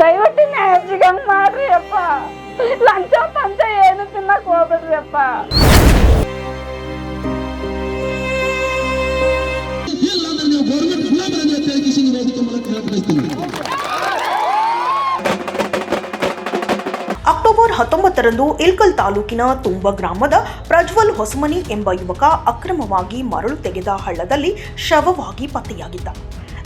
ದಯವಿಟ್ಟು ಸಿಗಂಗ್ ಮಾಡ್ರಿ ಅಪ್ಪ. ಲಂಚ ಪಂಚ ಏನು ತಿನ್ನಕ್ ಹೋಗ್ಬೇಡ್ರಿ ಅಪ್ಪ. ಇಲ್ಲ ಅಂದ್ರೆ ನೀವು ಗೌರ್ಮೆಂಟ್ ಗುಲಾಮರನ್ನ ತೆಲಕಿಸಿ ವೇದಿಕೆ ಮೂಲಕ ಅಕ್ಟೋಬರ್ ಹತ್ತೊಂಬತ್ತರಂದು ಇಲ್ಕಲ್ ತಾಲೂಕಿನ ತುಂಬ ಗ್ರಾಮದ ಪ್ರಜ್ವಲ್ ಹೊಸಮನಿ ಎಂಬ ಯುವಕ ಅಕ್ರಮವಾಗಿ ಮರಳು ತೆಗೆದ ಹಳ್ಳದಲ್ಲಿ ಶವವಾಗಿ ಪತ್ತೆಯಾಗಿದ್ದ.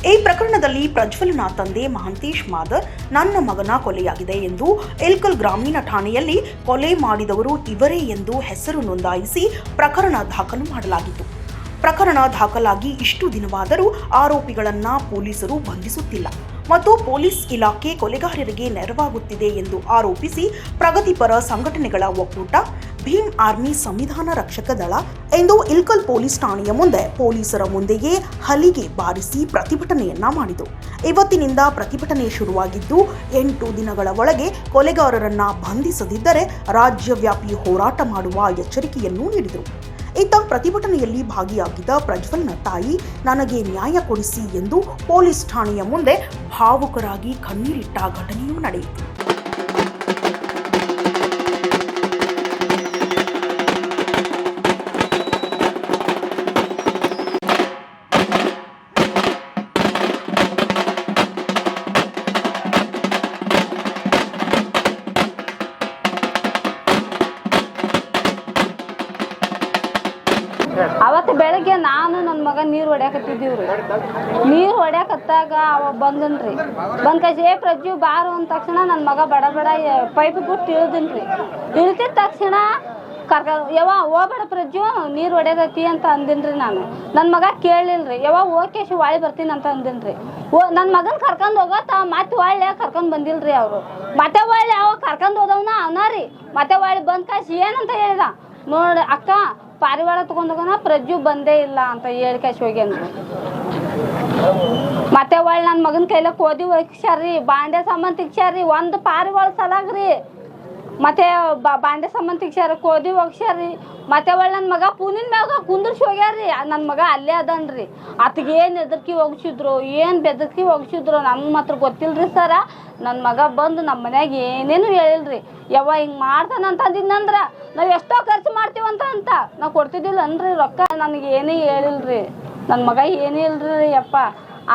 ಈ ಪ್ರಕರಣದಲ್ಲಿ ಪ್ರಜ್ವಲನ ತಂದೆ ಮಹಾಂತೇಶ್ ಮಾದರ್ ನನ್ನ ಮಗನ ಕೊಲೆಯಾಗಿದೆ ಎಂದು ಇಲ್ಕಲ್ ಗ್ರಾಮೀಣ ಠಾಣೆಯಲ್ಲಿ ಕೊಲೆ ಮಾಡಿದವರು ಇವರೇ ಎಂದು ಹೆಸರು ನೋಂದಾಯಿಸಿ ಪ್ರಕರಣ ದಾಖಲು ಮಾಡಲಾಗಿತ್ತು. ಪ್ರಕರಣ ದಾಖಲಾಗಿ ಇಷ್ಟು ದಿನವಾದರೂ ಆರೋಪಿಗಳನ್ನ ಪೊಲೀಸರು ಬಂಧಿಸುತ್ತಿಲ್ಲ ಮತ್ತು ಪೊಲೀಸ್ ಇಲಾಖೆ ಕೊಲೆಗಾರರಿಗೆ ನೆರವಾಗುತ್ತಿದೆ ಎಂದು ಆರೋಪಿಸಿ ಪ್ರಗತಿಪರ ಸಂಘಟನೆಗಳ ಒಕ್ಕೂಟ ಭೀಮ್ ಆರ್ಮಿ ಸಂವಿಧಾನ ರಕ್ಷಕ ದಳ ಎಂದು ಇಲ್ಕಲ್ ಪೊಲೀಸ್ ಠಾಣೆಯ ಮುಂದೆ ಪೊಲೀಸರ ಮುಂದೆಯೇ ಹಲಿಗೆ ಬಾರಿಸಿ ಪ್ರತಿಭಟನೆಯನ್ನ ಮಾಡಿತು. ಇವತ್ತಿನಿಂದ ಪ್ರತಿಭಟನೆ ಶುರುವಾಗಿದ್ದು, ಎಂಟು ದಿನಗಳ ಒಳಗೆ ಕೊಲೆಗಾರರನ್ನ ಬಂಧಿಸದಿದ್ದರೆ ರಾಜ್ಯವ್ಯಾಪಿ ಹೋರಾಟ ಮಾಡುವ ಎಚ್ಚರಿಕೆಯನ್ನು ನೀಡಿದರು. ಇತ್ತ ಪ್ರತಿಭಟನೆಯಲ್ಲಿ ಭಾಗಿಯಾಗಿದ್ದ ಪ್ರಜ್ವಲ್ನ ತಾಯಿ ನನಗೆ ನ್ಯಾಯ ಕೊಡಿಸಿ ಎಂದು ಪೊಲೀಸ್ ಠಾಣೆಯ ಮುಂದೆ ಭಾವುಕರಾಗಿ ಕಣ್ಣೀರಿಟ್ಟ ಘಟನೆಯೂ ನಡೆಯಿತು. ನೀರು ಹೊಡ್ಯಾಕತ್ತಿದ್ದೀವ್ರಿ ನೀರು ಹೊಡ್ಯಾಕತ್ತಾಗ ಅವ ಬಂದನ್ರಿ ಬಂದ್ ಕೈಸಿ ಏ ಪ್ರಜ್ಜು ಬಾರು ಅಂದ ತಕ್ಷಣ ನನ್ನ ಮಗ ಬಡ ಬಡ ಪೈಪ್ ಬಿಟ್ಟು ಇಳ್ದನ್ರಿ ಇಳ್ತಿದ ತಕ್ಷಣ ಕರ್ಕ ಯಾವ ಹೋಗ್ಬೇಡ ಪ್ರಜ್ಜು ನೀರು ಹೊಡೆದತಿ ಅಂತ ಅಂದಿನ್ರಿ ನಾನು. ನನ್ನ ಮಗ ಕೇಳಲಿಲ್ರಿ ಯಾವ ಓಕೆ ವಾಳಿ ಬರ್ತೀನಿ ಅಂತ ಅಂದಿನ್ರಿ ಓ ನನ್ನ ಮಗನ ಕರ್ಕೊಂಡು ಹೋಗತ್ತ ಮತ್ತೆ ಒಳ್ಳೆ ಕರ್ಕೊಂಡು ಬಂದಿಲ್ರಿ ಅವರು? ಮತ್ತೆ ಒಳ್ಳೆ ಅವ ಕರ್ಕೊಂಡು ಹೋದವ್ನ ಅವನ ರೀ. ಮತ್ತೆ ಒಳ್ಳೆ ಬಂದ್ ಕಾಶಿ ಏನಂತ ಹೇಳಿದ? ನೋಡಿ ಅಕ್ಕ, ಪಾರಿವಾಳ ತಗೊಂಡೋಗೋಣ ಪ್ರಜ್ಜು ಬಂದೇ ಇಲ್ಲ ಅಂತ ಹೇಳಿ ಹೋಗಿ ಅಂದ್ರು ಮತ್ತೆ ಒಳ್ಳೆ ನನ್ನ ಮಗನ ಕೈಲ ಕೋದಿ ಒಗ್ಸ್ಯಾರ್ರಿ ಬಾಂಡೆ ಸಾಮಾನು ತಿಗ್ಸ್ಯಾರ್ರಿ ಒಂದು ಪಾರಿವಾಳ ಸಲಾಗ್ರಿ. ಮತ್ತೆ ಬಾಂಡೆ ಸಾಮಾನು ತಿಗ್ಸ್ಯಾರ ಕೋದಿ ಒಗ್ಸ್ಯಾರ್ರಿ ಮತ್ತೆ ಒಳ್ಳೆ ನನ್ನ ಮಗ ಪೂನಿನ ಮ್ಯಾಗ ಕುಂದ್ರಿಸಿ ಹೋಗ್ಯಾರಿ ನನ್ನ ಮಗ ಅಲ್ಲೇ ಅದನ್ರಿ. ಅತ್ಗೆ ಏನು ಎದರ್ಕಿ ಒಗ್ಸಿದ್ರು ಏನು ಬೆದರ್ಕಿ ಒಗ್ಸಿದ್ರು ನಮ್ಗೆ ಮಾತ್ರ ಗೊತ್ತಿಲ್ರಿ ಸರ. ನನ್ನ ಮಗ ಬಂದು ನಮ್ಮ ಮನ್ಯಾಗ ಏನೇನು ಹೇಳಿಲ್ರಿ. ಯವ್ವ ಹಿಂಗೆ ಅಂದಿದ್ನಂದ್ರ ನಾವು ಎಷ್ಟೋ ಖರ್ಚು ಮಾಡ್ತೀವಂತ ಅಂತ. ನಾವು ಕೊಡ್ತಿದ್ದಿಲ್ಲ ಅನ್ರಿ ರೊಕ್ಕ. ನನಗೆ ಏನೇ ಹೇಳಿಲ್ರಿ. ನನ್ನ ಮಗ ಏನೇ ಇಲ್ರಿ ಯಪ್ಪ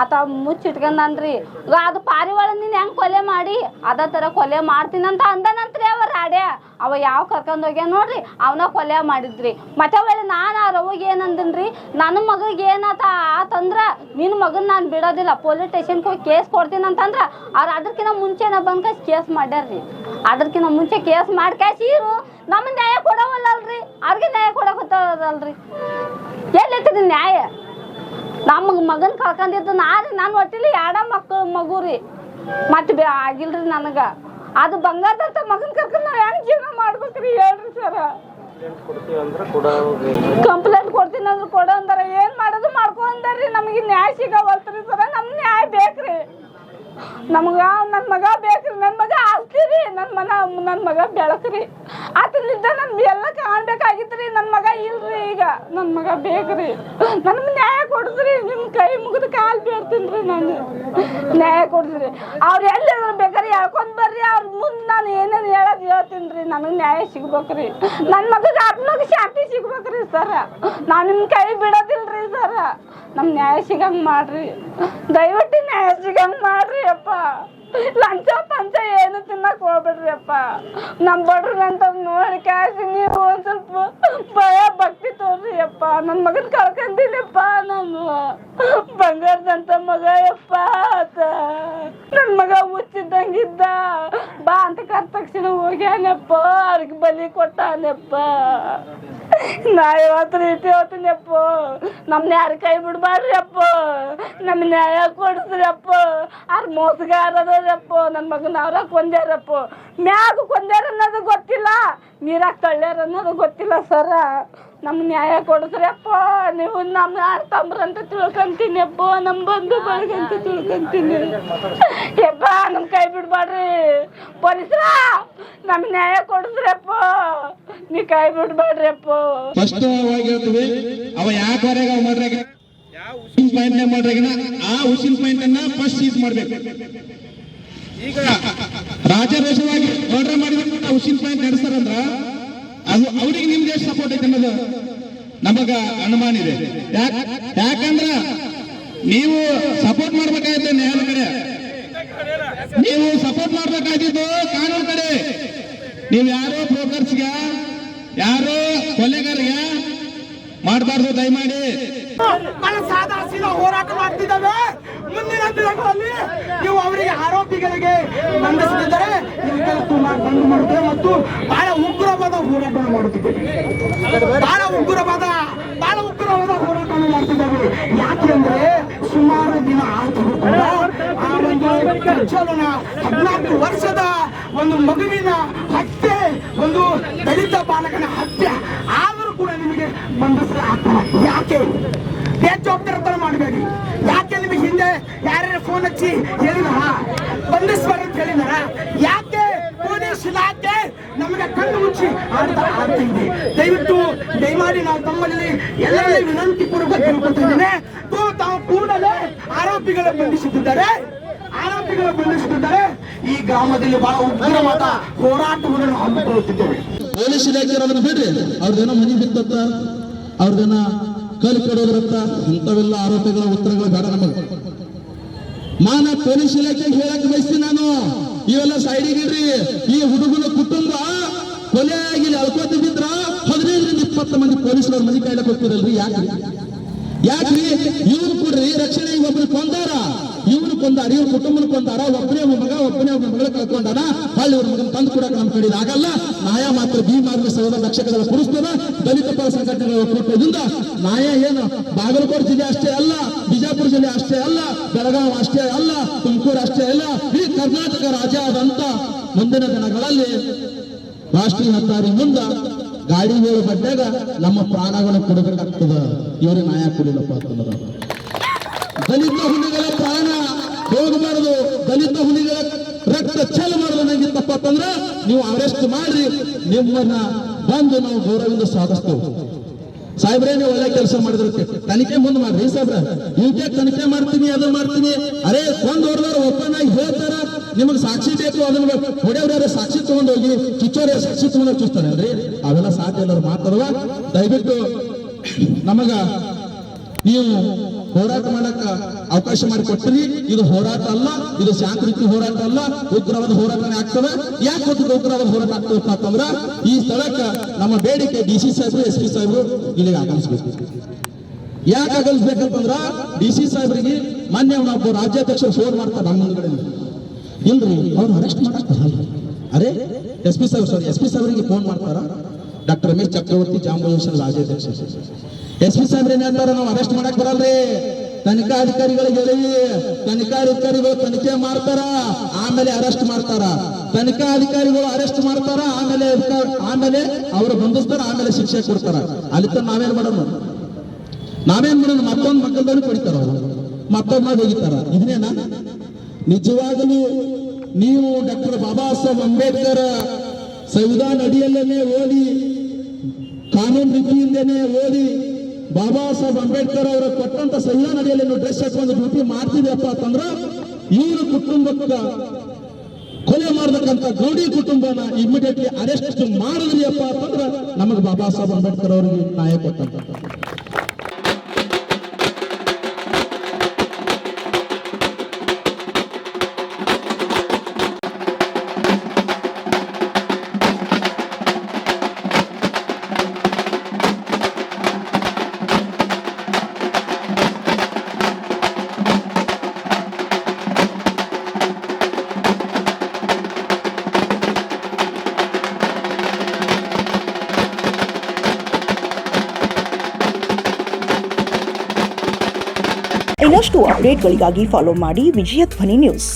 ಆತ ಮುಚ್ಚಿಟ್ಕೊಂಡನ್ರಿ ಈಗ ಅದು ಪಾರಿವಾಳ ನೀನು ಹೆಂಗೆ ಕೊಲೆ ಮಾಡಿ? ಅದ ಥರ ಕೊಲೆ ಮಾಡ್ತೀನಂತ ಅಂದನಂತ್ರಿ ಅವ ರಾಡ್ಯ ಅವ ಯಾವ ಕರ್ಕೊಂಡು ಹೋಗ್ಯ ನೋಡ್ರಿ, ಅವನ ಕೊಲೆ ಮಾಡಿದ್ರಿ. ಮತ್ತೆ ಒಳ್ಳೆ ನಾನು ಆ ರವಿಗೆ ಏನಂದನ್ರಿ ನನ್ನ ಮಗಳಿಗೆ ಏನಾತ ಆತಂದ್ರ ನಿನ್ನ ಮಗನ ನಾನು ಬಿಡೋದಿಲ್ಲ, ಪೊಲೀಸ್ ಸ್ಟೇಷನ್ಗೆ ಹೋಗಿ ಕೇಸ್ ಕೊಡ್ತೀನಿ ಅಂತಂದ್ರ ಅವ್ರು ಅದಕ್ಕಿಂತ ಮುಂಚೆನ ಬಂದ್ ಕಸ್ ಕೇಸ್ ಮಾಡ್ಯಾರ್ರಿ. ಅದಕ್ಕಿಂತ ಮುಂಚೆ ಕೇಸ್ ಮಾಡಿ ಇರು ನಮ್ಮ ನ್ಯಾಯ ಕೊಡವಲ್ಲಲ್ರಿ, ಅವ್ರಿಗೆ ನ್ಯಾಯ ಕೊಡಕತ್ತಾರಲ್ರಿ ಎಲ್ಲೈತದ ನ್ಯಾಯ? ನಮ್ಮ ಮಗನ್ ಕಳ್ಕೊಂಡಿದ್ದು ನಾನು. ನಾನು ಒಟ್ಟಿಲಿ ಎರಡ ಮಕ್ಕಳು ಮಗು ರೀ ಮತ್ತೆ ಬೇ ಆಗಿಲ್ರಿ ನನಗೆ. ಅದು ಬಂಗಾರದಂತ ಮಗನ್ ಕರ್ಕೊಂಡು ನಾವು ಹೆಂಗ್ ಜೀವನ ಮಾಡ್ಬೇಕ್ರಿ ಹೇಳ್ರಿ ಸರ. ಕಂಪ್ಲೇಂಟ್ ಕೊಡ್ತೀನಿ ಅಂದ್ರೆ ಕೊಡೋ ಅಂದಾರ. ಏನ್ ಮಾಡೋದು ಮಾಡ್ಕೊ ಅಂದಾರ್ರಿ. ನಮಗೆ ನ್ಯಾಯ ಸಿಗವಲ್ತ್ರಿ ಸರ. ನಮ್ ನ್ಯಾಯ ಬೇಕ್ರಿ. ನಮ್ಗ ನನ್ನ ಮಗ ಬೇಕ್ರಿ ನನ್ನ ಮಗ ಆಗ್ತೀರಿ ನನ್ನ ಮನ ನನ್ನ ಮಗ ಬೆಳಕ್ರಿ. ಆತನಿಂದ ನನ್ ಎಲ್ಲ ಕಾಣ್ಬೇಕಾಗಿತ್ರಿ ನನ್ನ ಮಗ ಇಲ್ರಿ ಈಗ. ನನ್ನ ಮಗ ಬೇಕ್ರಿ. ನನ್ಗೆ ನ್ಯಾಯ ಕೊಡಿಸ್ರಿ ನಿಮ್ಮ ಕೈ ಮುಗಿದ ಕಾಲು ಬೀಳ್ತೀನಿ ನಾನು ನ್ಯಾಯ ಕೊಡಿಸ್ರಿ ಅವ್ರು ಎಲ್ಲಿ ಬೇಕಾದ್ರೆ ಹೇಳ್ಕೊಂಡ್ ಬರ್ರಿ, ಅವ್ರ ಮುಂದೆ ನಾನು ಏನೇನು ಹೇಳೋದು ಹೇಳ್ತೀನಿ ರೀ ನನಗೆ ನ್ಯಾಯ ಸಿಗ್ಬೇಕ್ರಿ. ನನ್ನ ಮಗಗೆ ಆತ್ಮಗೆ ಶಾಂತಿ ಸಿಗ್ಬೇಕ್ರಿ ಸರ. ನಾನು ನಿಮ್ಮ ಕೈ ಬಿಡೋದಿಲ್ರಿ ಸರ. ನಮ್ ನ್ಯಾಯ ಸಿಗಂಗ್ ಮಾಡ್ರಿ. ದಯವಿಟ್ಟು ನ್ಯಾಯ ಸಿಗಂಗ್ ಮಾಡ್ರಿ ಅಪ್ಪ. ಲಂಚ ಪಂಚ ಏನು ತಿನ್ನಕ್ ಹೋಗ್ಬೇಡ್ರಿ ಅಪ್ಪ. ನಮ್ ಬಡ್ರಿಗಂತ ನೋಡಿ ಕಾಸಿ ನೀವು ಒಂದ್ ಸ್ವಲ್ಪ ಭಯ, ಭಕ್ತಿ ತೋರ್ರಿ ಅಪ್ಪ. ನನ್ ಮಗನ್ ಕಳ್ಕೊಂಡಿಲ್ಲಪ್ಪ ನಾನು. ಬಂಗಾರದಂತ ಮಗ ಅಪ್ಪ ನನ್ ಮಗ ಹುಚ್ಚಿದ್ದಂಗಿದ್ದ. ಬಾ ಅಂತ ಕರ್ದ ತಕ್ಷಣ ಹೋಗ್ಯಾನಪ್ಪ. ಅವ್ರಿಗೆ ಬಲಿ ಕೊಟ್ಟಾನಪ್ಪ. ನಾ ಇವತ್ತು ರೀತಿ ಅಪ್ಪ. ನಮ್ಮ ಯಾರು ಕೈ ಬಿಡ್ಬಾರ್ರಿ ಅಪ್ಪ. ನಮ್ಮ ನ್ಯಾಯ ಕೊಡಿಸ್ರಿ ಅಪ್ಪ. ಅವ್ರ ಮೋಸಗಾರದಪ್ಪ ನನ್ನ ಮಗನ ಅವ್ರ ಕೊಂದ್ಯಾರಪ್ಪ ಮ್ಯಾಗ ಕೊಂದ್ಯಾರ ಅನ್ನೋದು ಗೊತ್ತಿಲ್ಲ. ನೀರಾಗ ತಳ್ಳ್ಯಾರ ಅನ್ನೋದು ಗೊತ್ತಿಲ್ಲ ಸರ. ನಮ್ಮ ನ್ಯಾಯ ಕೊಡಿಸ್ರಿ ಅಪ್ಪ. ನೀವು ನಮ್ಮ ತಮ್ರಂತ ತಿಳ್ಕೊಂತೀನಿ ಅಪ್ಪ. ನಮ್ಮ ಬಂಧು ಬಳಗಂತ ತಿಳ್ಕೊಂತೀನಿ. ಯಪ್ಪ ನಮ್ಮ ಕೈ ಬಿಡ್ಬಾಡ್ರಿ ಪೊಲೀಸ್ರ ನಮ್ ನ್ಯಾಯ ಕೊಡಿಸ್ರಿ ಅಪ್ಪ ನೀ ಕೈ ಬಿಡ್ಬೇಡ್ರಪ್ಪ ಅಪ್ಪ ಸ್ಪಷ್ಟವಾಗಿ ಹೇಳ್ತೀವಿ, ಅವ ಯಾಕೆ ಹೊರಗೆ ಮಾಡ್ರಾಗ ಉಸಿನ್ ಪಾಯಿಂಟ್ ಮಾಡ್ರಾಗಿನ? ಆ ಹುಸಿನ್ ಪಾಯಿಂಟ್ ಅನ್ನ ಫಸ್ಟ್ ಸೀಸ್ ಮಾಡ್ಬೇಕು. ಈಗ ರಾಜಾರೋಷವಾಗಿ ಮರ್ಡರ್ ಮಾಡಿದಂತ ಹುಸಿನ್ ಪಾಯಿಂಟ್ ನಡೆಸ್ತಾರಂದ್ರ, ಅದು ಅವ್ರಿಗೆ ನಿಮ್ಗೆ ಎಷ್ಟು ಸಪೋರ್ಟ್ ಐತೆ ಅನ್ನೋದು ನಮಗ ಅನುಮಾನ ಇದೆ. ಯಾಕ ಯಾಕಂದ್ರ ನೀವು ಸಪೋರ್ಟ್ ಮಾಡ್ಬೇಕಾಗಿತ್ತು ನ್ಯಾಯಾಲಯ ಕಡೆ. ನೀವು ಸಪೋರ್ಟ್ ಮಾಡ್ಬೇಕಾಗಿದ್ದು ಕಾನೂನು ಕಡೆ. ನೀವು ಯಾರೋ ಬ್ರೋಕರ್ಸ್ಗ ಯಾರೋ ಕೊಲೆಗಾರಿಗೆ ಮಾಡಬಾರ್ದು ದಯಮಾಡಿ. ಹೋರಾಟ ಮಾಡ್ತಿದ್ದಾವೆ ಮುಂದಿನ ದಿನಗಳಲ್ಲಿ ನೀವು ಅವರಿಗೆ ಆರೋಪಿಗಳಿಗೆ ಬಂಧಿಸುತ್ತಿದ್ದರೆ ಬಂದು ಮಾಡುತ್ತೇವೆ ಮತ್ತು ಬಹಳ ಉಗ್ರವಾದ ಹೋರಾಟ ಮಾಡುತ್ತಿದ್ದೇವೆ. ಬಹಳ ಉಗ್ರವಾದ ಹೋರಾಟ ಮಾಡ್ತಿದ್ದೇವೆ ಯಾಕೆಂದ್ರೆ ಸುಮಾರು ದಿನ ಆದರೂ ಕೂಡ ಆ ಪ್ರಜ್ವಲನ ಹದಿನಾಲ್ಕು ವರ್ಷದ ಒಂದು ಮಗುವಿನ ಹತ್ಯೆ, ಒಂದು ದಲಿತ ಬಾಲಕನ ಹತ್ಯೆ. ಆದರೂ ಕೂಡ ನಿಮಗೆ ಬಂಧಿಸಲು ಆಗ್ತಾರೆ ಯಾಕೆ? ಬೇಜವಾಬ್ದಾರತನ ಮಾಡಬೇಡಿ. ಯಾಕೆ ನಿಮಗೆ ಹಿಂದೆ ಯಾರ್ಯಾರು ಫೋನ್ ಹಚ್ಚಿ ಹೇಳಿದಾರ? ಬಂಧಿಸ್ಬಾರ ಅಂತ ಹೇಳಿದಾರ? ಯಾಕೆ? ಪೊಲೀಸ್ ಇಲಾಖೆ ನಮಗೆ ಕಣ್ಣು ಮುಚ್ಚಿ ಅಂತ ಇದೆ. ದಯವಿಟ್ಟು ದಯಮಾಡಿ ನಾವು ತಮ್ಮಲ್ಲಿ ಎಲ್ಲರಲ್ಲಿ ವಿನಂತಿ ಪೂರ್ವಕ ಕೇಳ್ಕೊತಿದ್ದೇನೆ ತಾವು ಕೂಡಲೇ ಆರೋಪಿಗಳ ಬಂಧಿಸುತ್ತಿದ್ದಾರೆ. ಆರೋಪಿಗಳ ಬಂಧಿಸುತ್ತಿದ್ದಾರೆ. ಈ ಗ್ರಾಮದಲ್ಲಿ ಬಹಳ ಉಗ್ರವಾದ ಹೋರಾಟವನ್ನು ಹಮ್ಮಿಕೊಳ್ಳುತ್ತಿದ್ದೇವೆ. ಪೊಲೀಸ್ ಇಲಾಖೆ ಅದನ್ನ ಬಿಡ್ರಿ. ಅವ್ರದ್ದೇನೋ ಮನಿ ಬಿತ್ತತ್ತ ಅವ್ರದ್ದೇನ ಕಲ್ ಕೆಡೋದ್ರಂತ ಇಂಥವೆಲ್ಲ ಆರೋಪಿಗಳ ಉತ್ತರಗಳು ಬೇಡ ನಮಗೆ. ಮಾನ ಪೊಲೀಸ್ ಇಲಾಖೆಗೆ ಹೇಳಕ್ ಬಯಸ್ತೀನಿ ನಾನು. ಇವೆಲ್ಲ ಸೈಡಿಗೆ ಇಡ್ರಿ. ಈ ಹುಡುಗನ ಕುಟುಂಬ ಕೊಲೆ ಆಗಿ ಅಳ್ಕೋತ ಬಿದ್ರ ಹದಿನೈದರಿಂದ ಇಪ್ಪತ್ತು ಮಂದಿ ಪೊಲೀಸರವ್ರ ಮನೆ ಕಾಯ್ಲಕ್ ಹೋಗ್ತಿರಲ್ರಿ ಯಾಕೆ ಯಾಕ್ರಿ ಇವ್ರು ಕೊಡ್ರಿ ರಕ್ಷಣೆ ಒಬ್ರು ಕೊಂದಾರ? ಇವ್ರು ಕೊಂದಾರ, ಇವ್ರ ಕುಟುಂಬನ ಕೊಂದಾರ, ಒಬ್ಬನೇ ಒಬ್ಬ ಮಗ, ಒಬ್ಬನೇ ಒಬ್ಬ ಮಗಳ ಕಳ್ಕೊಂಡಾರ ಅಲ್ಲಿ ಇವ್ರ ಮಗನ ತಂದು ಕೊಡಕ್ ನಮ್ ಕಡೆ ಆಗಲ್ಲ. ನ್ಯಾಯ ಮಾತ್ರ ಬಿ ಮಾರ್ಗ ಸೌಧ ಲಕ್ಷಕಗಳ ಕುರಿಸ್ತದ ದಲಿತ ಪರ ಸಂಘಟನೆಗಳ ಒಕ್ಕೂಟದಿಂದ ನ್ಯಾಯ ಏನು? ಬಾಗಲಕೋಟೆ ಜಿಲ್ಲೆ ಅಷ್ಟೇ ಅಲ್ಲ, ಬಿಜಾಪುರ ಜಿಲ್ಲೆ ಅಷ್ಟೇ ಅಲ್ಲ, ಬೆಳಗಾವಿ ಅಷ್ಟೇ ಅಲ್ಲ, ತುಮಕೂರು ಅಷ್ಟೇ ಅಲ್ಲ, ಇಡೀ ಕರ್ನಾಟಕ ರಾಜ್ಯ ಆದಂತ ಮುಂದಿನ ದಿನಗಳಲ್ಲಿ ರಾಷ್ಟ್ರೀಯ ಹತ್ತಾರಿ ಮುಂದ ಗಾಡಿಗಳು ಬಟ್ಟೆಗ ನಮ್ಮ ಪ್ರಾಣಗಳು ಕೊಡಬೇಕಾಗ್ತದ ಇವರು ನ್ಯಾಯ ಕೊಡಿಲ್ಲಪ್ಪ ಅಂತಂದ್ರ. ದಲಿತ ಹುಲಿಗಳ ಪ್ರಾಣ ಹೋಗಬಾರದು ದಲಿತ ಹುಲಿಗಳ ರಕ್ತ ಚಲ ಮಾಡಲು ನಂಗೆ ತಪ್ಪ ಅಂತಂದ್ರ ನೀವು ಅರೆಸ್ಟ್ ಮಾಡ್ರಿ, ನಿಮ್ಮನ್ನ ಬಂದು ನಾವು ಗೌರವದಿಂದ ಸಾಧಿಸ್ತೇವೆ. ಸಾಹೇಬ್ರೆ, ನೀವು ಒಳ್ಳೆ ಕೆಲಸ ಮಾಡಿದ್ರು ತನಿಖೆ ಮುಂದೆ ಮಾಡ್ರಿ. ಸಾಹೇಬ್ರ? ಇವಕ್ಕೆ ತನಿಖೆ ಮಾಡ್ತೀನಿ ಅದನ್ನ ಮಾಡ್ತೀನಿ. ಅರೇ, ಒಂದ್ ಹೊಡೆದವ್ರು ಓಪನ್ ಆಗಿ ಹೇಳ್ತಾರ. ನಿಮಗೆ ಸಾಕ್ಷಿ ಬೇಕು, ಅದನ್ನ ಹೊಡೆಯವ್ರ ಸಾಕ್ಷಿ ತಗೊಂಡೋಗಿ ಹೋಗಿ ಚುಚ್ಚೋರ ಸಾಕ್ಷಿ ತಗೊಂಡೋಗಿ ಚೂಸ್ತಾನೆ ಅಲ್ರಿ? ಅವೆಲ್ಲ ಸಾಧ್ಯ ಇಲ್ಲ ಮಾತಾಡುವ. ದಯವಿಟ್ಟು ನಮಗ ನೀವು ಹೋರಾಟ ಮಾಡಕ್ಕ ಅವಕಾಶ ಮಾಡಿಕೊಟ್ಟಿರಿ. ಇದು ಹೋರಾಟ ಅಲ್ಲ, ಇದು ಶಾಂತ ರೀತಿ ಹೋರಾಟ ಅಲ್ಲ, ಉಗ್ರವಾದ ಹೋರಾಟನೇ ಆಗ್ತದೆ. ಯಾಕೆ ಉಗ್ರವಾದ ಹೋರಾಟ ಆಗ್ತದಪ್ಪ ಅಂತಂದ್ರ, ಈ ಸ್ಥಳಕ್ಕ ನಮ್ಮ ಬೇಡಿಕೆ ಡಿ ಸಿ ಸಾಹೇಬರು, ಎಸ್ ಪಿ ಸಾಹೇಬರು ಇಲ್ಲಿಗೆ ಆಗಮಿಸ್ಬೇಕು. ಯಾಕೆ ಆಗಮಿಸ್ಬೇಕಂತಂದ್ರ, ಡಿ ಸಿ ಸಾಹೇಬರಿಗೆ ಮೊನ್ನೆ ಒಬ್ಬ ರಾಜ್ಯಾಧ್ಯಕ್ಷರು ಫೋನ್ ಮಾಡ್ತಾರೆ ನಮ್ಮ ಮುಂದ್ಗಡೆ ಇಲ್ರಿ ಅವ್ರು ಅರೆಸ್ಟ್ ಮಾಡಕ್ ಬರಲ್ಲ ಅರೆ, ಎಸ್ ಪಿ ಸಾಹೇಬ್ ಸಾರಿ ಎಸ್ ಪಿ ಸಾಹೇಬ್ರಿಗೆ ಫೋನ್ ಮಾಡ್ತಾರ. ಡಾಕ್ಟರ್ ರಮೇಶ್ ಚಕ್ರವರ್ತಿ ಜಾಂಬೂಷನ್ ರಾಜ್ಯಾಧ್ಯಕ್ಷ ಎಸ್ ಪಿ ಸಾಹೇಬ್ರ ಏನ್ ಹೇಳ್ತಾರ, ನಾವು ಅರೆಸ್ಟ್ ಮಾಡಕ್ ಬರಲ್ರಿ. ತನಿಖಾ ಅಧಿಕಾರಿಗಳಿಗೆ ಹೇಳಿ, ತನಿಖಾ ಅಧಿಕಾರಿಗಳು ತನಿಖೆ ಮಾಡ್ತಾರ, ಆಮೇಲೆ ಅರೆಸ್ಟ್ ಮಾಡ್ತಾರ. ತನಿಖಾ ಅಧಿಕಾರಿಗಳು ಅರೆಸ್ಟ್ ಮಾಡ್ತಾರ, ಆಮೇಲೆ ಆಮೇಲೆ ಅವರು ಬಂಧಿಸ್ತಾರ, ಆಮೇಲೆ ಶಿಕ್ಷೆ ಕೊಡ್ತಾರ. ಅಲ್ಲಿ ನಾವೇನ್ ಮಾಡೋಣ ನಾವೇನ್ ಮಾಡೋಣ ಮತ್ತೊಂದು ಮಕ್ಕಳದಲ್ಲಿ ಕೊಡಿತಾರ ಅವರು. ಮಾಡಿ ಹೋಗಿತಾರ. ಇದನ್ನೇನಾ? ನಿಜವಾಗಲೂ ನೀವು ಡಾಕ್ಟರ್ ಬಾಬಾ ಸಾಹೇಬ್ ಅಂಬೇಡ್ಕರ್ ಸಂವಿಧಾನ ಅಡಿಯಲ್ಲೇ ಓದಿ, ಕಾನೂನು ರೀತಿಯಿಂದನೇ ಓದಿ, ಬಾಬಾ ಸಾಹೇಬ್ ಅಂಬೇಡ್ಕರ್ ಅವರ ಕೊಟ್ಟಂತ ಸಂವಿಧಾನ ಅಡಿಯಲ್ಲಿ ಡ್ರೆಸ್ ಹಾಕೊಂಡು ಡ್ಯೂಟಿ ಮಾಡ್ತಿದ್ಯಪ್ಪ ಅಂತಂದ್ರ, ಇವರ ಕುಟುಂಬಕ್ಕ ಕೊಲೆ ಮಾಡತಕ್ಕಂತ ಗೌಡಿ ಕುಟುಂಬನ ಇಮಿಡಿಯೇಟ್ಲಿ ಅರೆಸ್ಟ್ ಮಾಡಿದ್ರಿ ಅಪ್ಪ ಅಂತಂದ್ರ, ನಮಗೆ ಬಾಬಾ ಸಾಹೇಬ್ ಅಂಬೇಡ್ಕರ್ ಅವರಿಗೆ ನ್ಯಾಯ ಕೊಟ್ಟಂತ. ಇನ್ನಷ್ಟು ಅಪ್ಡೇಟ್ಗಳಿಗಾಗಿ ಫಾಲೋ ಮಾಡಿ ವಿಜಯ ಧ್ವನಿ ನ್ಯೂಸ್